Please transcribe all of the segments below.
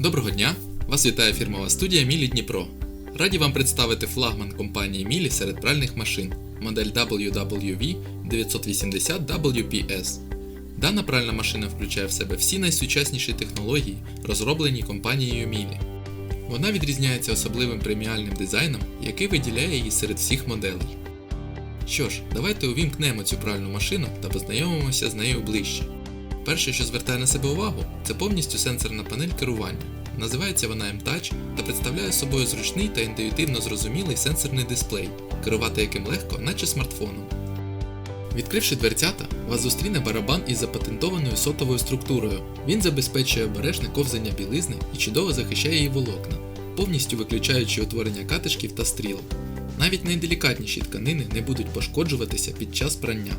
Доброго дня! Вас вітає фірмова студія Мілі Дніпро. Раді вам представити флагман компанії Мілі серед пральних машин модель WWV 980 WPS. Дана пральна машина включає в себе всі найсучасніші технології, розроблені компанією Мілі. Вона відрізняється особливим преміальним дизайном, який виділяє її серед всіх моделей. Що ж, давайте увімкнемо цю пральну машину та познайомимося з нею ближче. Перше, що звертає на себе увагу, це повністю сенсорна панель керування. Називається вона M-Touch та представляє собою зручний та інтуїтивно зрозумілий сенсорний дисплей, керувати яким легко, наче смартфоном. Відкривши дверцята, вас зустріне барабан із запатентованою сотовою структурою. Він забезпечує обережне ковзання білизни і чудово захищає її волокна, повністю виключаючи утворення катишків та стрілок. Навіть найделікатніші тканини не будуть пошкоджуватися під час прання.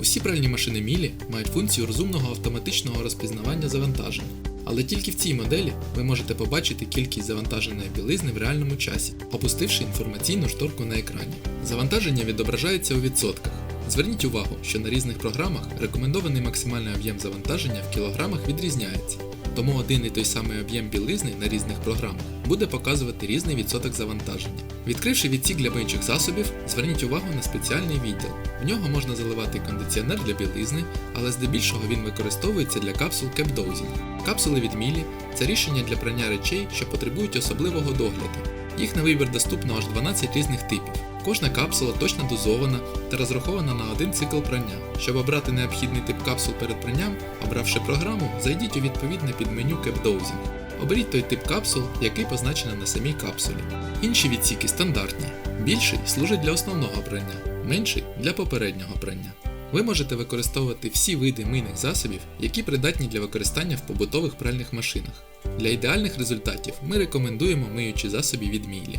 Усі пральні машини Мілі мають функцію розумного автоматичного розпізнавання завантажень. Але тільки в цій моделі ви можете побачити кількість завантаженої білизни в реальному часі, опустивши інформаційну шторку на екрані. Завантаження відображається у відсотках. Зверніть увагу, що на різних програмах рекомендований максимальний об'єм завантаження в кілограмах відрізняється. Тому один і той самий об'єм білизни на різних програмах буде показувати різний відсоток завантаження. Відкривши відсік для миючих засобів, зверніть увагу на спеціальний відділ. В нього можна заливати кондиціонер для білизни, але здебільшого він використовується для капсул кепдоузінг. Капсули від Мілі це рішення для прання речей, що потребують особливого догляду. Їх на вибір доступно аж 12 різних типів. Кожна капсула точно дозована та розрахована на один цикл прання. Щоб обрати необхідний тип капсул перед пранням, обравши програму, зайдіть у відповідне підменю CapDosing. Оберіть той тип капсул, який позначено на самій капсулі. Інші відсіки стандартні. Більший служить для основного прання, менший для попереднього прання. Ви можете використовувати всі види мийних засобів, які придатні для використання в побутових пральних машинах. Для ідеальних результатів ми рекомендуємо миючі засоби від Мілі.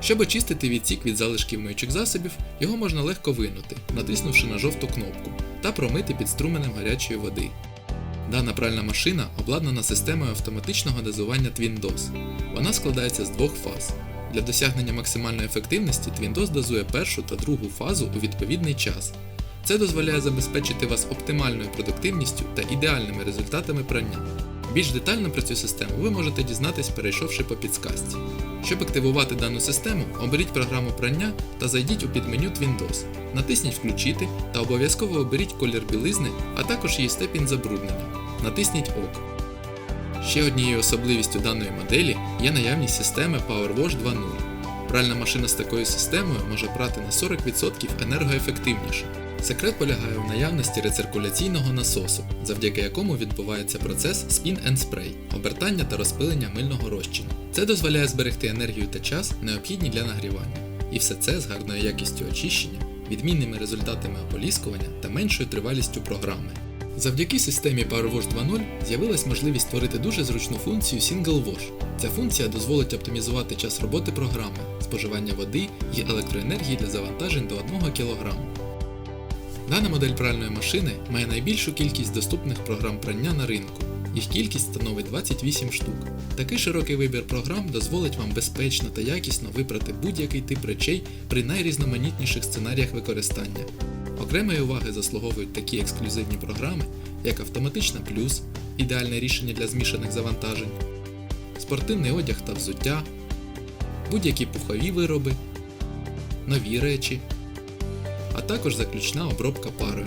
Щоб очистити відсік від залишків миючих засобів, його можна легко винути, натиснувши на жовту кнопку, та промити під струменем гарячої води. Дана пральна машина обладнана системою автоматичного дозування TwinDOS. Вона складається з двох фаз. Для досягнення максимальної ефективності TwinDOS дозує першу та другу фазу у відповідний час. Це дозволяє забезпечити вас оптимальною продуктивністю та ідеальними результатами прання. Більш детально про цю систему ви можете дізнатись, перейшовши по підсказці. Щоб активувати дану систему, оберіть програму прання та зайдіть у підменю TwinDOS. Натисніть Включити та обов'язково оберіть колір білизни, а також її степінь забруднення. Натисніть ОК. Ще однією особливістю даної моделі є наявність системи PowerWash 2.0. Пральна машина з такою системою може прати на 40% енергоефективніше. Секрет полягає в наявності рециркуляційного насосу, завдяки якому відбувається процес Spin and Spray – обертання та розпилення мильного розчину. Це дозволяє зберегти енергію та час, необхідні для нагрівання. І все це з гарною якістю очищення, відмінними результатами ополіскування та меншою тривалістю програми. Завдяки системі PowerWash 2.0 з'явилась можливість створити дуже зручну функцію Single Wash. Ця функція дозволить оптимізувати час роботи програми, споживання води і електроенергії для завантажень до 1 кг. Дана модель пральної машини має найбільшу кількість доступних програм прання на ринку. Їх кількість становить 28 штук. Такий широкий вибір програм дозволить вам безпечно та якісно випрати будь-який тип речей при найрізноманітніших сценаріях використання. Окремої уваги заслуговують такі ексклюзивні програми, як Автоматична плюс, ідеальне рішення для змішаних завантажень, спортивний одяг та взуття, будь-які пухові вироби, нові речі, а також заключна обробка парою.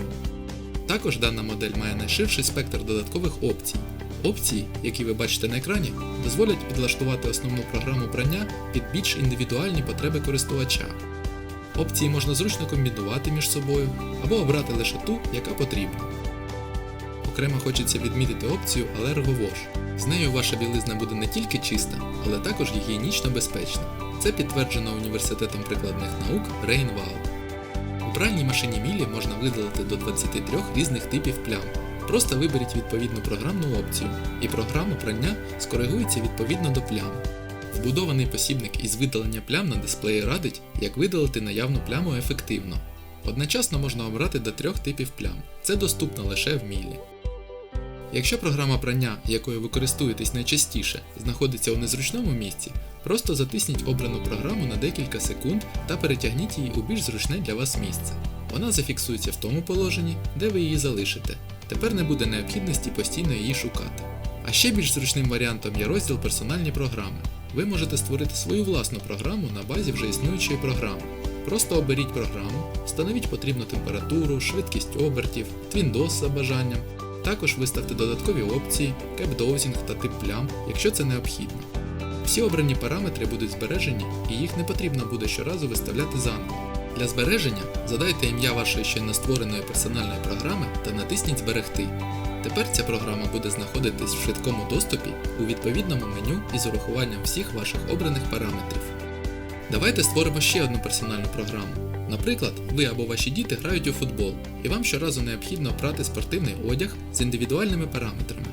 Також дана модель має найширший спектр додаткових опцій. Опції, які ви бачите на екрані, дозволять підлаштувати основну програму прання під більш індивідуальні потреби користувача. Опції можна зручно комбінувати між собою або обрати лише ту, яка потрібна. Окремо хочеться відмітити опцію AllergoWash. З нею ваша білизна буде не тільки чиста, але також гігієнічно безпечна. Це підтверджено університетом прикладних наук Rainwall. Пральній машині Мілі можна видалити до 23 різних типів плям. Просто виберіть відповідну програмну опцію, і програма прання скоригується відповідно до плям. Вбудований посібник із видалення плям на дисплеї радить, як видалити наявну пляму ефективно. Одночасно можна обрати до трьох типів плям. Це доступно лише в Мілі. Якщо програма прання, якою ви користуєтесь найчастіше, знаходиться у незручному місці, просто затисніть обрану програму на декілька секунд та перетягніть її у більш зручне для вас місце. Вона зафіксується в тому положенні, де ви її залишите. Тепер не буде необхідності постійно її шукати. А ще більш зручним варіантом є розділ персональні програми. Ви можете створити свою власну програму на базі вже існуючої програми. Просто оберіть програму, встановіть потрібну температуру, швидкість обертів, Twindos за бажанням. Також виставте додаткові опції, кепдоузінг та тип плям, якщо це необхідно. Всі обрані параметри будуть збережені і їх не потрібно буде щоразу виставляти заново. Для збереження задайте ім'я вашої ще не створеної персональної програми та натисніть Зберегти. Тепер ця програма буде знаходитись в швидкому доступі у відповідному меню із урахуванням всіх ваших обраних параметрів. Давайте створимо ще одну персональну програму. Наприклад, ви або ваші діти грають у футбол, і вам щоразу необхідно брати спортивний одяг з індивідуальними параметрами.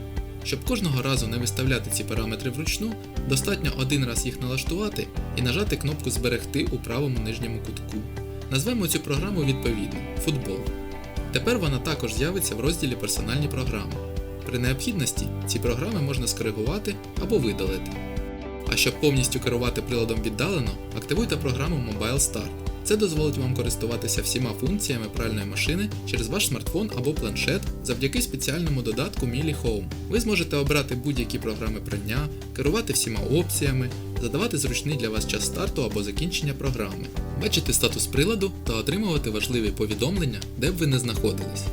Щоб кожного разу не виставляти ці параметри вручну, достатньо один раз їх налаштувати і нажати кнопку Зберегти у правому нижньому кутку. Назвемо цю програму відповідно футбол. Тепер вона також з'явиться в розділі Персональні програми. При необхідності ці програми можна скоригувати або видалити. А щоб повністю керувати приладом віддалено, активуйте програму Mobile Start. Це дозволить вам користуватися всіма функціями пральної машини через ваш смартфон або планшет завдяки спеціальному додатку Mili Home. Ви зможете обрати будь-які програми прання, керувати всіма опціями, задавати зручний для вас час старту або закінчення програми, бачити статус приладу та отримувати важливі повідомлення, де б ви не знаходились.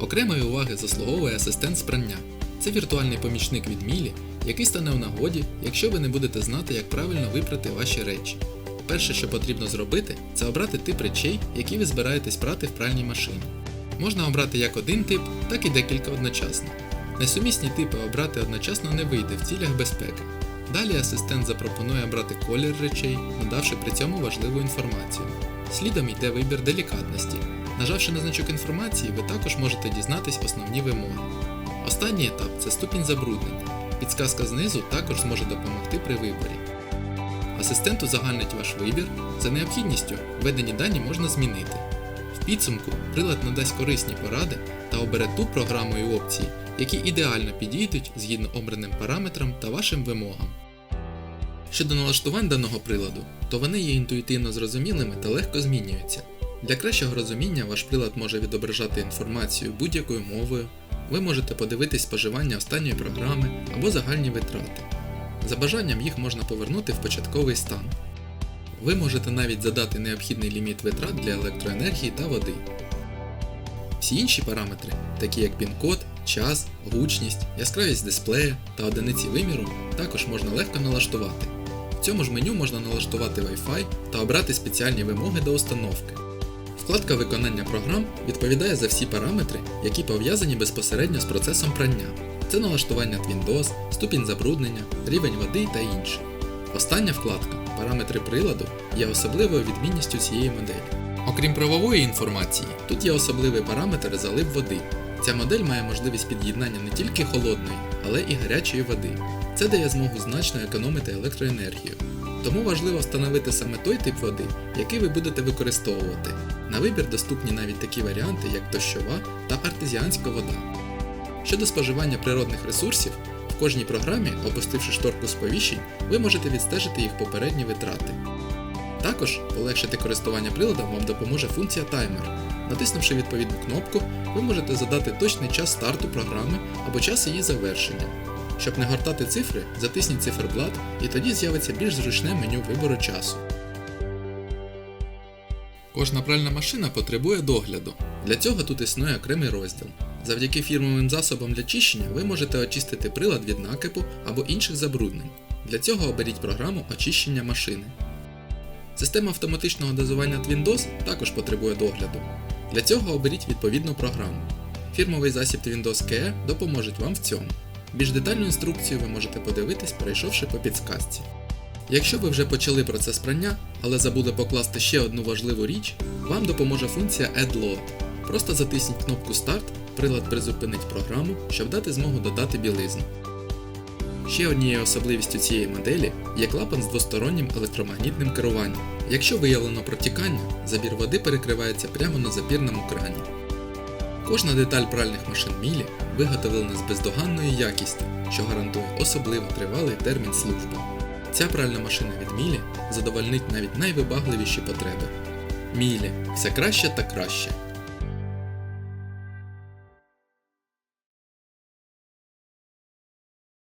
Окремої уваги заслуговує асистент з прання. Це віртуальний помічник від Мілі, який стане у нагоді, якщо ви не будете знати, як правильно випрати ваші речі. Перше, що потрібно зробити, це обрати тип речей, які ви збираєтесь прати в пральній машині. Можна обрати як один тип, так і декілька одночасно. Несумісні типи обрати одночасно не вийде в цілях безпеки. Далі асистент запропонує обрати колір речей, надавши при цьому важливу інформацію. Слідом йде вибір делікатності. Нажавши на значок інформації, ви також можете дізнатись основні вимоги. Останній етап це ступінь забруднення. Підсказка знизу також зможе допомогти при виборі. Асистент узагальнить ваш вибір, за необхідністю введені дані можна змінити. В підсумку прилад надасть корисні поради та обере ту програму і опції, які ідеально підійдуть згідно обраним параметрам та вашим вимогам. Щодо налаштувань даного приладу, то вони є інтуїтивно зрозумілими та легко змінюються. Для кращого розуміння ваш прилад може відображати інформацію будь-якою мовою, ви можете подивитись споживання останньої програми або загальні витрати. За бажанням їх можна повернути в початковий стан. Ви можете навіть задати необхідний ліміт витрат для електроенергії та води. Всі інші параметри, такі як пін-код, час, гучність, яскравість дисплея та одиниці виміру, також можна легко налаштувати. В цьому ж меню можна налаштувати Wi-Fi та обрати спеціальні вимоги до установки. Вкладка виконання програм відповідає за всі параметри, які пов'язані безпосередньо з процесом прання. Це налаштування Twindos, ступінь забруднення, рівень води та інше. Остання вкладка Параметри приладу є особливою відмінністю цієї моделі. Окрім правової інформації, тут є особливий параметр залив води. Ця модель має можливість під'єднання не тільки холодної, але і гарячої води. Це дає змогу значно економити електроенергію. Тому важливо встановити саме той тип води, який ви будете використовувати. На вибір доступні навіть такі варіанти, як дощова та артезіанська вода. Щодо споживання природних ресурсів, в кожній програмі, опустивши шторку сповіщень, ви можете відстежити їх попередні витрати. Також полегшити користування приладом вам допоможе функція таймер. Натиснувши відповідну кнопку, ви можете задати точний час старту програми або час її завершення. Щоб не гортати цифри, затисніть циферблат і тоді з'явиться більш зручне меню вибору часу. Кожна пральна машина потребує догляду. Для цього тут існує окремий розділ. Завдяки фірмовим засобам для чищення ви можете очистити прилад від накипу або інших забруднень. Для цього оберіть програму очищення машини. Система автоматичного дозування Twindos також потребує догляду. Для цього оберіть відповідну програму. Фірмовий засіб Twindos KE допоможе вам в цьому. Більш детальну інструкцію ви можете подивитись, перейшовши по підсказці. Якщо ви вже почали процес прання, але забули покласти ще одну важливу річ, вам допоможе функція Add Load. Просто затисніть кнопку Старт, прилад призупинить програму, щоб дати змогу додати білизну. Ще однією особливістю цієї моделі є клапан з двостороннім електромагнітним керуванням. Якщо виявлено протікання, забір води перекривається прямо на запірному крані. Кожна деталь пральних машин Мілі виготовлена з бездоганною якістю, що гарантує особливо тривалий термін служби. Ця пральна машина від Мілі задовольнить навіть найвибагливіші потреби. Мілі все краще та краще.